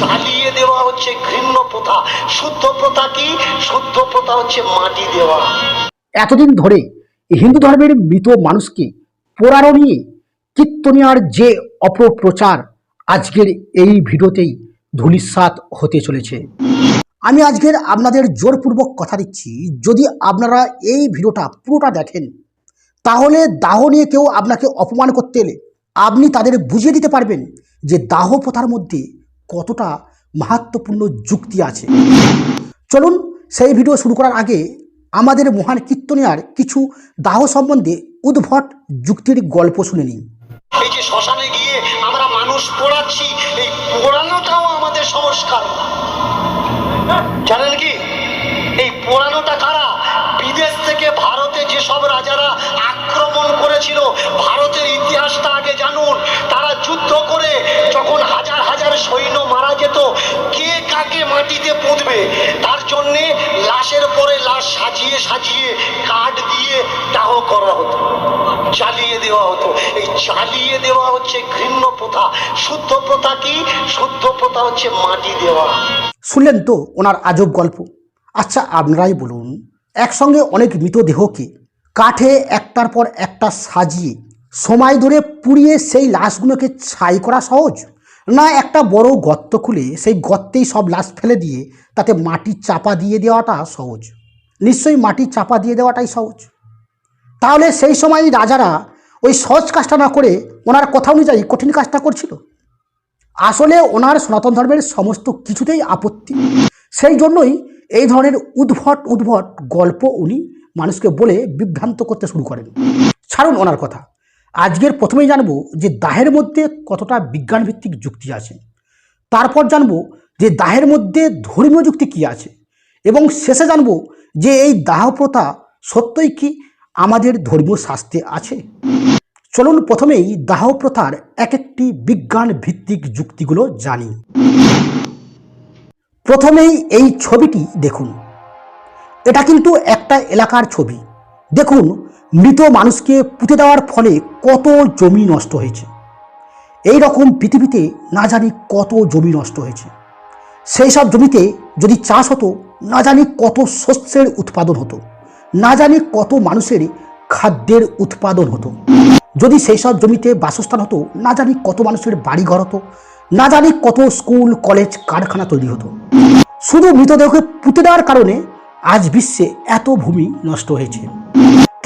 চালিয়ে দেওয়া হচ্ছে ঘৃণ্য প্রথা। শুদ্ধ প্রথা কি? শুদ্ধ প্রথা হচ্ছে মাটি দেওয়া। এতদিন ধরে হিন্দু ধর্মের মৃত মানুষকে পোড়ানো নিয়ে কীর্তনিয়ার যে অপপ্রচার আজকের এই ভিডিওতেই ধূলিসাৎ হতে চলেছে। আমি আজকের আপনাদের জোরপূর্বক কথা দিচ্ছি, যদি আপনারা এই ভিডিওটা পুরোটা দেখেন, তাহলে দাহ নিয়ে কেউ আপনাকে অপমান করতে এলে আপনি তাদের বুঝিয়ে দিতে পারবেন। যে দাহ প্রথার মধ্যে কতটা মাহাত্মপূর্ণ যুক্তি আছে। চলুন সেই ভিডিও শুরু করার আগে আমাদের মহান কীর্তনিয়ার কিছু দাহ সম্বন্ধে উদ্ভট যুক্তির গল্প শুনে নিন এই যে শ্মশানে গিয়ে আমরা মানুষ পোড়াচ্ছি, এই পোড়ানোটাও আমাদের সংস্কার জানেন কি? এই পোড়ানোটা কারা যেত কে কাকে মাটিতে পুঁতবে? তার জন্যে লাশের পরে লাশ সাজিয়ে সাজিয়ে কাঠ দিয়ে দাহ করা হতো, জ্বালিয়ে দেওয়া হতো। এই জ্বালিয়ে দেওয়া হচ্ছে ঘৃণ্য প্রথা। শুদ্ধ প্রথা কি? শুদ্ধ প্রথা হচ্ছে মাটি দেওয়া। শুনলেন তো ওনার আজব গল্প। আচ্ছা আপনারাই বলুন, একসঙ্গে অনেক মৃতদেহকে কাঠে একটার পর একটা সাজিয়ে, সময় ধরে পুড়িয়ে সেই লাশগুলোকে ছাই করা সহজ? না, একটা বড় গর্ত খুলে সেই গর্তেই সব লাশ ফেলে দিয়ে তাতে মাটি চাপা দিয়ে দেওয়াটা সহজ। নিশ্চয়ই মাটি চাপা দিয়ে দেওয়াটাই সহজ। তাহলে সেই সময় রাজারা ওই সহজ কাজটা না করে ওনার কথা অনুযায়ী কঠিন কাজটা করছিল। আসলে ওনার সনাতন ধর্মের সমস্ত কিছুতেই আপত্তি। সেই জন্যই এই ধরনের উদ্ভট উদ্ভট গল্প উনি মানুষকে বলে বিভ্রান্ত করতে শুরু করেন। ছাড়ুন ওনার কথা। আজকের প্রথমেই জানব যে দাহের মধ্যে কতটা বিজ্ঞানভিত্তিক যুক্তি আছে। তারপর জানব যে দাহের মধ্যে ধর্মীয় যুক্তি কী আছে। এবং শেষে জানব যে এই দাহ প্রথা সত্যই কি আমাদের ধর্মীয় শাস্ত্রে আছে। চলুন প্রথমেই দাহ প্রথার এক একটি বিজ্ঞান ভিত্তিক যুক্তিগুলো জানি। প্রথমেই এই ছবিটি দেখুন। এটা কিন্তু একটা এলাকার ছবি। দেখুন মৃত মানুষকে পুঁতে দেওয়ার ফলে কত জমি নষ্ট হয়েছে। এই রকম পৃথিবীতে না জানি কত জমি নষ্ট হয়েছে। সেই সব জমিতে যদি চাষ হতো, না জানি কত শস্যের উৎপাদন হতো, না জানি কত মানুষের খাদ্যের উৎপাদন হতো। যদি সেই সব জমিতে বাসস্থান হতো, না জানি কত মানুষের বাড়িঘর হতো, না জানি কত স্কুল, কলেজ, কারখানা তৈরি হতো। শুধু মৃতদেহকে পুঁতে দেওয়ার কারণে আজ বিশ্বে এত ভূমি নষ্ট হয়েছে।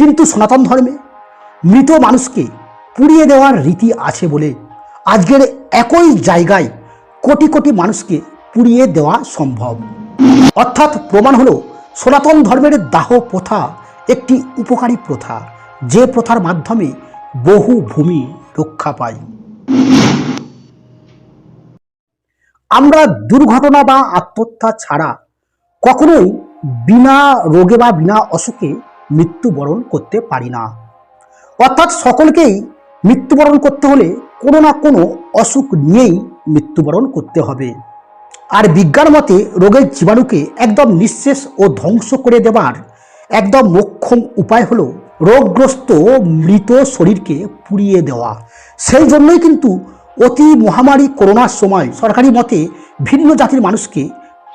কিন্তু সনাতন ধর্মে মৃত মানুষকে পুড়িয়ে দেওয়ার রীতি আছে বলে আজকের একই জায়গায় কোটি কোটি মানুষকে পুড়িয়ে দেওয়া সম্ভব। অর্থাৎ প্রমাণ হলো সনাতন ধর্মের দাহ প্রথা একটি উপকারী প্রথা, যে প্রথার মাধ্যমে বহু ভূমি রক্ষা পায়। আমরা দুর্ঘটনা বা আত্মহত্যা ছাড়া কখনোই বিনা রোগে বা বিনা অসুখে মৃত্যুবরণ করতে পারি না। অর্থাৎ সকলকেই মৃত্যুবরণ করতে হলে কোনো না কোনো অসুখ নিয়েই মৃত্যুবরণ করতে হবে। আর বিজ্ঞান মতে রোগের জীবাণুকে একদম নিঃশেষ ও ধ্বংস করে দেবার একদম মোক্ষম উপায় হলো রোগগ্রস্ত মৃত শরীরকে পুড়িয়ে দেওয়া। সেই জন্যই কিন্তু অতি মহামারী করোনার সময় সরকারি মতে ভিন্ন জাতির মানুষকে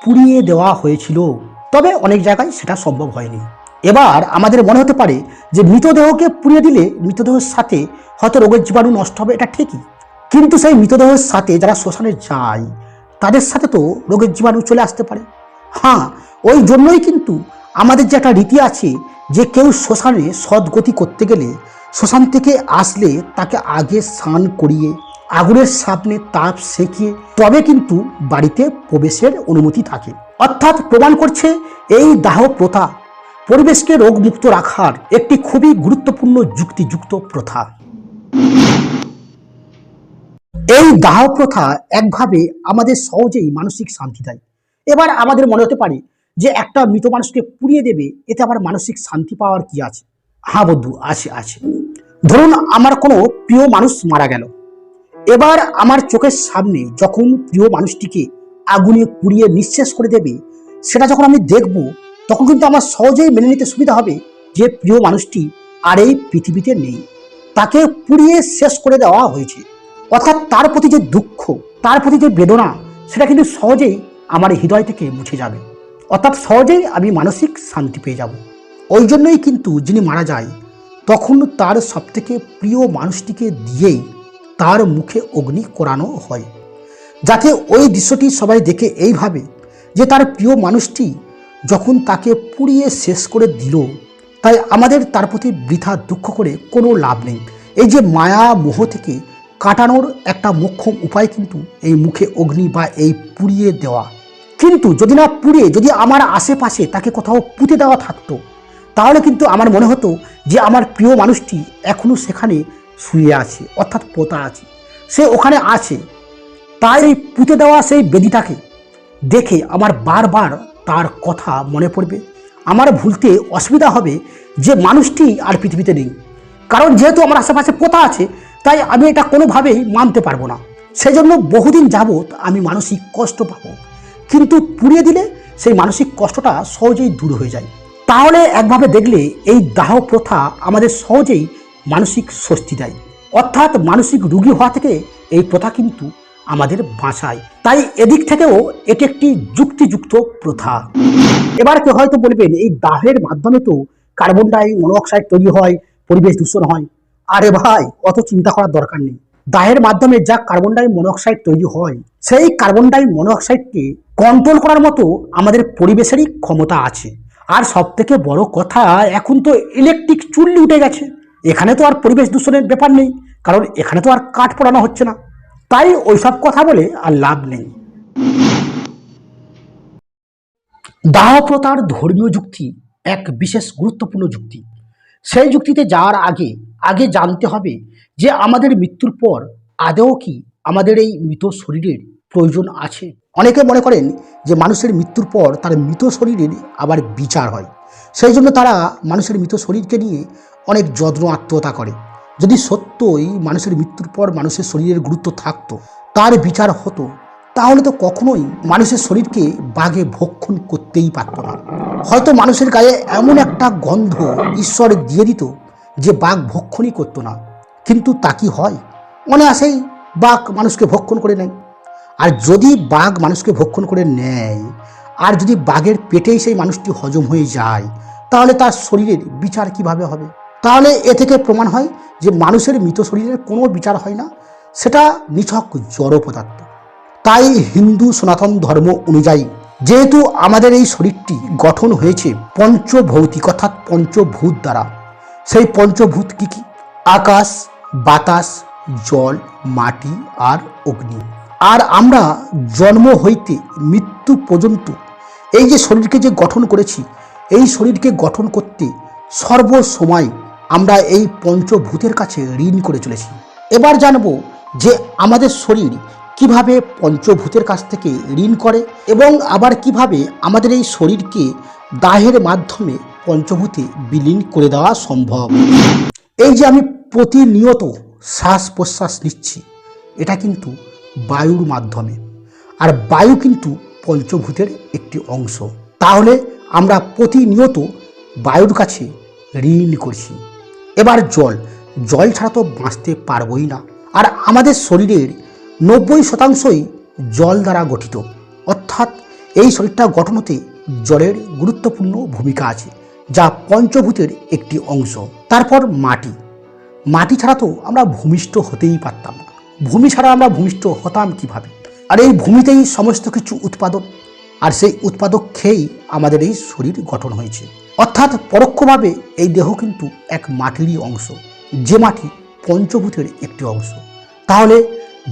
পুড়িয়ে দেওয়া হয়েছিল। তবে অনেক জায়গায় সেটা সম্ভব হয়নি। এবার আমাদের মনে হতে পারে যে মৃতদেহকে পুড়িয়ে দিলে মৃতদেহের সাথে হয়তো রোগের জীবাণু নষ্ট হবে, এটা ঠিকই। কিন্তু সেই মৃতদেহের সাথে যারা শ্মশানে যায়, তাদের সাথে তো রোগের জীবাণু চলে আসতে পারে। হ্যাঁ ওই জন্যই কিন্তু আমাদের যে একটা রীতি আছে যে কেউ শ্মশানে সদ্গতি করতে গেলে শ্মশান থেকে আসলে তাকে আগে স্নান করিয়ে, আগুনের সামনে তাপ সেকিয়ে তবে কিন্তু বাড়িতে প্রবেশের অনুমতি থাকে। অর্থাৎ প্রমাণ করছে এই দাহ প্রথা পরিবেশকে রোগমুক্ত রাখার একটি খুবই গুরুত্বপূর্ণ যুক্তিযুক্ত প্রথা। এই দাহ প্রথা একভাবে আমাদের সহজেই মানসিক শান্তি দেয়। এবার আমাদের মনে হতে পারে যে একটা মৃত মানুষকে পুড়িয়ে দেবে, এতে আবার মানসিক শান্তি পাওয়ার কি আছে? হ্যাঁ বন্ধু, আছে আছে। ধরুন আমার কোনো প্রিয় মানুষ মারা গেল। এবার আমার চোখের সামনে যখন প্রিয় মানুষটিকে আগুনে পুড়িয়ে নিঃশেষ করে দেবে, সেটা যখন আমি দেখব তখন কিন্তু আমার সহজেই মেনে নিতে সুবিধা হবে যে প্রিয় মানুষটি আর এই পৃথিবীতে নেই। তাকে পুড়িয়ে শেষ করে দেওয়া হয়েছে। অর্থাৎ তার প্রতি যে দুঃখ, তার প্রতি যে বেদনা, সেটা কিন্তু সহজেই আমার হৃদয় থেকে মুছে যাবে। অর্থাৎ সহজেই আমি মানসিক শান্তি পেয়ে যাব। ওই জন্যই কিন্তু যিনি মারা যায়, তখন তার সবথেকে প্রিয় মানুষটিকে দিয়েই তার মুখে অগ্নি করানো হয়। যাতে ওই দৃশ্যটি সবাই দেখে এইভাবে যে তার প্রিয় মানুষটি যখন তাকে পুড়িয়ে শেষ করে দিল, তাই আমাদের তার প্রতি বৃথা দুঃখ করে কোনো লাভ নেই। এই যে মায়া মোহ থেকে কাটানোর একটা মোক্ষম উপায় কিন্তু এই মুখে অগ্নি বা এই পুড়িয়ে দেওয়া। কিন্তু যদি না পুড়িয়ে যদি আমার আশেপাশে তাকে কোথাও পুঁতে দেওয়া থাকতো, তাহলে কিন্তু আমার মনে হতো যে আমার প্রিয় মানুষটি এখনও সেখানে শুয়ে আছে, অর্থাৎ পোতা আছে। সে ওখানে আছে। তাই এই পুঁতে দেওয়া সেই বেদিটাকে দেখে আমার বারবার তার কথা মনে পড়বে। আমার ভুলতে অসুবিধা হবে যে মানুষটি আর পৃথিবীতে নেই। কারণ যেহেতু আমার আশেপাশে পোতা আছে, তাই আমি এটা কোনোভাবেই মানতে পারব না। সেজন্য বহুদিন যাবৎ আমি মানসিক কষ্ট পাবো। কিন্তু পুড়িয়ে দিলে সেই মানসিক কষ্টটা সহজেই দূর হয়ে যায়। তাহলে একভাবে দেখলে এই দাহ প্রথা আমাদের সহজেই মানসিক স্বস্তি দেয়। অর্থাৎ মানসিক রুগী হওয়া থেকে এই প্রথা কিন্তু আমাদের বাঁচায় তাই এদিক থেকেও এটি একটি যুক্তিযুক্ত প্রথা। এবার কেউ হয়তো বলবেন, এই দাহের মাধ্যমে তো কার্বন ডাই মনোঅক্সাইড তৈরি হয়, পরিবেশ দূষণ হয়। আরে ভাই, অত চিন্তা করার দরকার নেই। দাহের মাধ্যমে যা কার্বন ডাই মনোঅক্সাইড তৈরি হয়, সেই কার্বন ডাই মনোঅক্সাইডকে কন্ট্রোল করার মতো আমাদের পরিবেশেরই ক্ষমতা আছে। আর সব থেকে বড় কথা, এখন তো ইলেকট্রিক চুল্লি উঠে গেছে। এখানে তো আর পরিবেশ দূষণের ব্যাপার নেই, কারণ এখানে তো আর কাঠ পোড়ানো হচ্ছে না। তাই ওইসব কথা বলে আর লাভ নেই। দাহ প্রথার ধর্মীয় যুক্তি এক বিশেষ গুরুত্বপূর্ণ যুক্তি। সেই যুক্তিতে যাওয়ার আগে আগে জানতে হবে যে আমাদের মৃত্যুর পর আদেও কি আমাদের এই মৃত শরীরের প্রয়োজন আছে। অনেকে মনে করেন যে মানুষের মৃত্যুর পর তার মৃত শরীরের আবার বিচার হয়। সেই জন্য তারা মানুষের মৃত শরীরকে নিয়ে অনেক যত্ন আত্মহত্যা করে। যদি সত্যই মানুষের মৃত্যুর পর মানুষের শরীরের গুরুত্ব থাকতো, তার বিচার হতো, তাহলে তো কখনোই মানুষের শরীরকে বাঘে ভক্ষণ করতেই পারতো না। হয়তো মানুষের গায়ে এমন একটা গন্ধ ঈশ্বর দিয়ে দিত যে বাঘ ভক্ষণই করতো না। কিন্তু তা কি হয়? আসেই বাঘ মানুষকে ভক্ষণ করে নেয়। আর যদি বাঘ মানুষকে ভক্ষণ করে নেয়, আর যদি বাঘের পেটেই সেই মানুষটি হজম হয়ে যায়, তাহলে তার শরীরের বিচার কীভাবে হবে? তাহলে এ থেকে প্রমাণ হয় যে মানুষের মৃত শরীরের কোনো বিচার হয় না। সেটা নিছক জড় পদার্থ। তাই হিন্দু সনাতন ধর্ম অনুযায়ী যেহেতু আমাদের এই শরীরটি গঠন হয়েছে পঞ্চভৌতিক অর্থাৎ পঞ্চভূত দ্বারা, সেই পঞ্চভূত কি কি? আকাশ, বাতাস, জল, মাটি আর অগ্নি। আর আমরা জন্ম হইতে মৃত্যু পর্যন্ত এই যে শরীরকে যে গঠন করেছি, এই শরীরকে গঠন করতে সর্বসময় আমরা এই পঞ্চভূতের কাছে ঋণ করে চলেছি। এবার জানব যে আমাদের শরীর কীভাবে পঞ্চভূতের কাছ থেকে ঋণ করে এবং আবার কীভাবে আমাদের এই শরীরকে দাহের মাধ্যমে পঞ্চভূতে বিলীন করে দেওয়া সম্ভব। এই যে আমি প্রতিনিয়ত শ্বাস প্রশ্বাস নিচ্ছি, এটা কিন্তু বায়ুর মাধ্যমে। আর বায়ু কিন্তু পঞ্চভূতের একটি অংশ। তাহলে আমরা প্রতিনিয়ত বায়ুর কাছে ঋণ করছি। এবার জল। জল ছাড়া তো বাঁচতে পারবই না। আর আমাদের শরীরের নব্বই শতাংশই জল দ্বারা গঠিত। অর্থাৎ এই শরীরটা গঠন হতে জলের গুরুত্বপূর্ণ ভূমিকা আছে, যা পঞ্চভূতের একটি অংশ। তারপর মাটি। মাটি ছাড়া তো আমরা ভূমিষ্ঠ হতেই পারতাম না। ভূমি ছাড়া আমরা ভূমিষ্ঠ হতাম কীভাবে? আর এই ভূমিতেই সমস্ত কিছু উৎপাদন আর সেই উৎপাদক খেয়েই আমাদের এই শরীর গঠন হয়েছে। অর্থাৎ পরোক্ষভাবে এই দেহ কিন্তু এক মাটিরই অংশ। যে মাটি পঞ্চভূতের একটি অংশ। তাহলে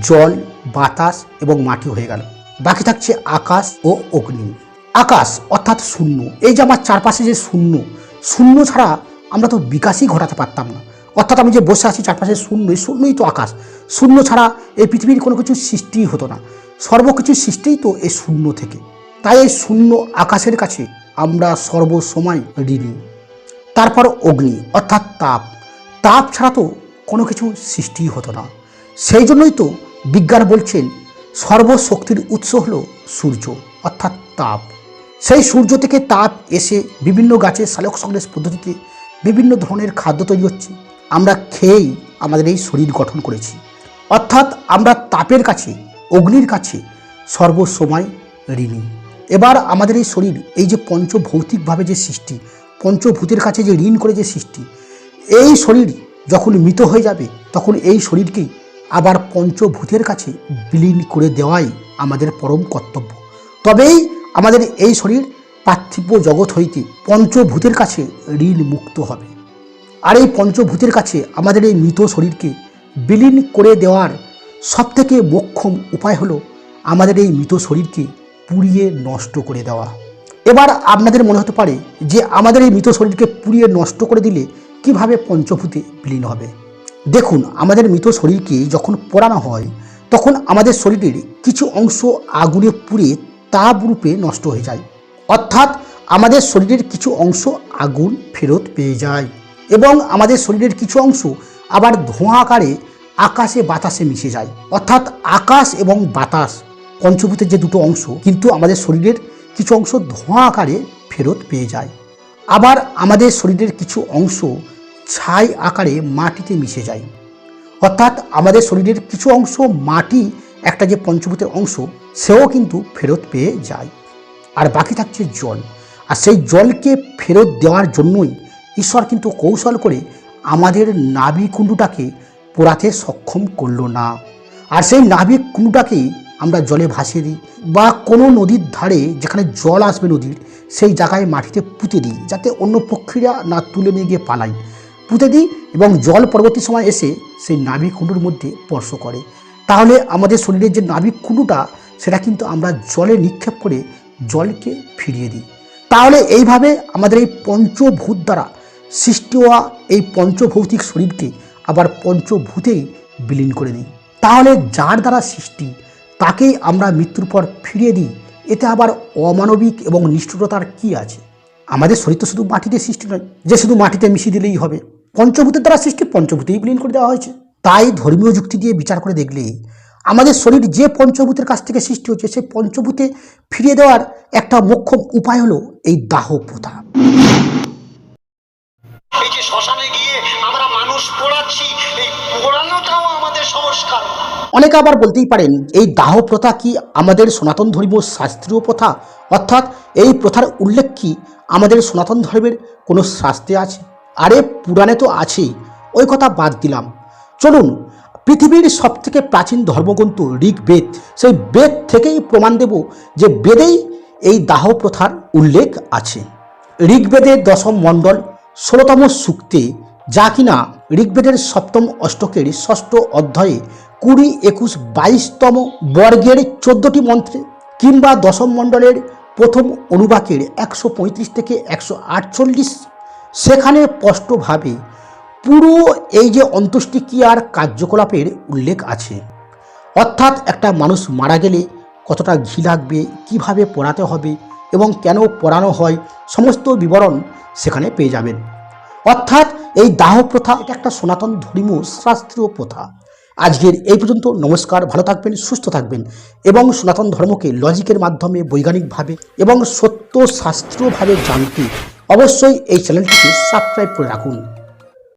জল, বাতাস এবং মাটি হয়ে গেল। বাকি থাকছে আকাশ ও অগ্নি। আকাশ অর্থাৎ শূন্য। এই যে আমার চারপাশে যে শূন্য শূন্য ছাড়া আমরা তো বিকাশই ঘটাতে পারতাম না। অর্থাৎ আমি যে বসে আছি চারপাশে শূন্য, এই শূন্যই তো আকাশ। শূন্য ছাড়া এই পৃথিবীর কোনো কিছু সৃষ্টিই হতো না। সর্বকিছু সৃষ্টিই তো এই শূন্য থেকে। তাই এই শূন্য আকাশের কাছে আমরা সর্বসময় ঋণী। তারপর অগ্নি, অর্থাৎ তাপ। তাপ ছাড়া তো কোনো কিছু সৃষ্টি হতো না। সেই জন্যই তো বিজ্ঞান বলছেন, সর্বশক্তির উৎস হলো সূর্য, অর্থাৎ তাপ। সেই সূর্য থেকে তাপ এসে বিভিন্ন গাছের সালোক সংশ্লেষ পদ্ধতিতে বিভিন্ন ধরনের খাদ্য তৈরি হচ্ছে। আমরা খেয়েই আমাদের এই শরীর গঠন করেছি। অর্থাৎ আমরা তাপের কাছে, অগ্নির কাছে সর্বসময় ঋণী। এবার আমাদের এই শরীর, এই যে পঞ্চভৌতিকভাবে যে সৃষ্টি, পঞ্চভূতের কাছে যে ঋণ করে যে সৃষ্টি, এই শরীর যখন মৃত হয়ে যাবে, তখন এই শরীরকে আবার পঞ্চভূতের কাছে বিলীন করে দেওয়াই আমাদের পরম কর্তব্য। তবেই আমাদের এই শরীর পার্থিব জগৎ হইতে পঞ্চভূতের কাছে ঋণ মুক্ত হবে। আর এই পঞ্চভূতের কাছে আমাদের এই মৃত শরীরকে বিলীন করে দেওয়ার সবথেকে মোক্ষম উপায় হলো আমাদের এই মৃত শরীরকে পুড়িয়ে নষ্ট করে দেওয়া। এবার আপনাদের মনে হতে পারে যে আমাদের এই মৃত শরীরকে পুড়িয়ে নষ্ট করে দিলে কীভাবে পঞ্চভূতে বিলীন হবে? দেখুন, আমাদের মৃত শরীরকে যখন পোড়ানো হয়, তখন আমাদের শরীরের কিছু অংশ আগুনে পুড়ে তাপ রূপে নষ্ট হয়ে যায়। অর্থাৎ আমাদের শরীরের কিছু অংশ আগুন ফেরত পেয়ে যায় এবং আমাদের শরীরের কিছু অংশ আবার ধোঁয়া আকারে আকাশে বাতাসে মিশে যায়। অর্থাৎ আকাশ এবং বাতাস পঞ্চভূতের যে দুটো অংশ, কিন্তু আমাদের শরীরের কিছু অংশ ধোঁয়া আকারে ফেরত পেয়ে যায়। আবার আমাদের শরীরের কিছু অংশ ছাই আকারে মাটিতে মিশে যায়। অর্থাৎ আমাদের শরীরের কিছু অংশ মাটি, একটা যে পঞ্চভূতের অংশ, সেও কিন্তু ফেরত পেয়ে যায়। আর বাকি থাকছে জল। আর সেই জলকে ফেরত দেওয়ার জন্যই ঈশ্বর কিন্তু কৌশল করে আমাদের নাভি কুণ্ডুটাকে পোড়াতে সক্ষম করল না। আর সেই নাভি কুণ্ডুটাকেই আমরা জলে ভাসিয়ে দিই বা কোনো নদীর ধারে যেখানে জল আসবে নদীর, সেই জায়গায় মাটিতে পুঁতে দিই যাতে অন্য পক্ষীরা না তুলে নিয়ে গিয়ে পালায় পুঁতে দিই এবং জল পরবর্তী সময় এসে সেই নাভি কুণ্ডুর মধ্যে স্পর্শ করে। তাহলে আমাদের শরীরের যে নাভি কুণ্ডুটা, সেটা কিন্তু আমরা জলে নিক্ষেপ করে জলকে ফিরিয়ে দিই। তাহলে এইভাবে আমাদের এই পঞ্চভূত দ্বারা সৃষ্টি হওয়া এই পঞ্চভৌতিক শরীরকে আবার পঞ্চভূতেই বিলীন করে দিই। তাহলে যার দ্বারা সৃষ্টি তাকেই আমরা মৃত্যুর পর ফিরিয়ে দিই। এতে আবার অমানবিক এবং নিষ্ঠুরতার কি আছে? আমাদের শরীর তো শুধু মাটিতে সৃষ্টি নয়, যে শুধু মাটিতে মিশিয়ে দিলেই হবে। পঞ্চভূতের দ্বারা সৃষ্টি পঞ্চভূতেই বিলীন করে দেওয়া হয়েছে। তাই ধর্মীয় যুক্তি দিয়ে বিচার করে দেখলেই আমাদের শরীর যে পঞ্চভূতের কাছ থেকে সৃষ্টি হচ্ছে, সেই পঞ্চভূতে ফিরিয়ে দেওয়ার একটা মোক্ষম উপায় হলো এই দাহ প্রথা এই যে শ্মশানে গিয়ে আমরা মানুষ পোড়াচ্ছি, এই পোড়ানোটাও আমাদের সংস্কার অনেকে আবার বলতেই পারেন, এই দাহ প্রথা কি আমাদের সনাতন ধর্মীয় শাস্ত্রীয় প্রথা? অর্থাৎ এই প্রথার উল্লেখ কি আমাদের সনাতন ধর্মের কোনো শাস্ত্রে আছে? আরে, পুরাণে তো আছেই ওই কথা বাদ দিলাম। চলুন, পৃথিবীর সবথেকে প্রাচীন ধর্মগ্রন্থ ঋগ্বেদ, সেই বেদ থেকেই প্রমাণ দেব যে বেদেই এই দাহ প্রথার উল্লেখ আছে। ঋগ্বেদের দশম মণ্ডল ষোলোতম সূক্তে যা কিনা ঋগ্বেদের সপ্তম অষ্টকের ষষ্ঠ অধ্যায়ে কুড়ি একুশ বাইশতম বর্গের চোদ্দটি মন্ত্রে কিংবা দশম মণ্ডলের প্রথম অনুবাকের একশো পঁয়ত্রিশ থেকে একশো আটচল্লিশ। সেখানে স্পষ্টভাবে পুরো এই যে অন্ত্যেষ্টিক্রিয়ার কার্যকলাপের উল্লেখ আছে? অর্থাৎ একটা মানুষ মারা গেলে কতটা ঘি লাগবে, কীভাবে পড়াতে হবে এবং কেন পড়ানো হয়, সমস্ত বিবরণ সেখানে পেয়ে যাবেন। অর্থাৎ এই দাহ প্রথা, এটা একটা সনাতন ধর্মীয় শাস্ত্রীয় প্রথা। আজকের এই পর্যন্ত, নমস্কার, ভালো থাকবেন, সুস্থ থাকবেন এবং সনাতন ধর্মকে লজিকের মাধ্যমে বৈজ্ঞানিকভাবে এবং সত্য শাস্ত্রীয়ভাবে জানতে অবশ্যই এই চ্যানেলটিকে সাবস্ক্রাইব করে রাখুন।